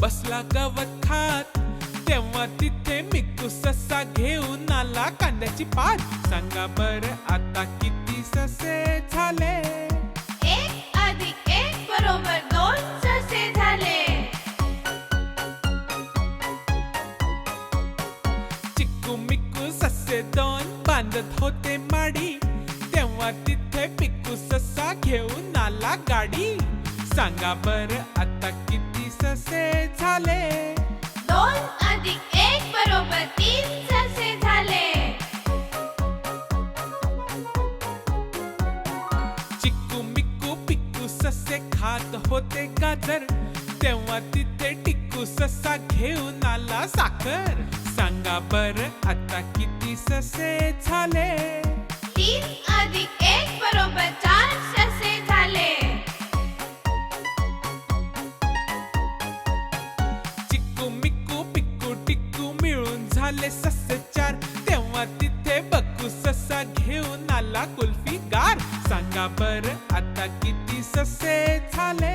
बसला गवत खात तेव्हा तिथे मिकू ससा घेऊन आला कांद्याची पात. सांगा बर आता किती ससे झाले? एक अधिक एक बरोबर दोन ससे झाले. चिक्कू मिक्कू ससे दोन बांधत होते माडी. तेव्हा तिथे पिक्कू ससा घेऊन आला गाडी. सांगा बर आता किती ससे झाले? दोन अधिक एक बरोबर तीन ससे झाले. चिक्कू मिक्कू पिक्कू ससे खात होते गाजर. तेव्हा तिथे टिक्कू ससा घेऊन आला साखर. सांगा बर आता किती ससे झाले? चिक्कू मिक्कू पिक्कू टिक्कू मिळून झाले ससे चार तेव्हा तिथे बक्कू ससा घेऊन आला कुल्फी गार. सांगा बर आता किती ससे झाले?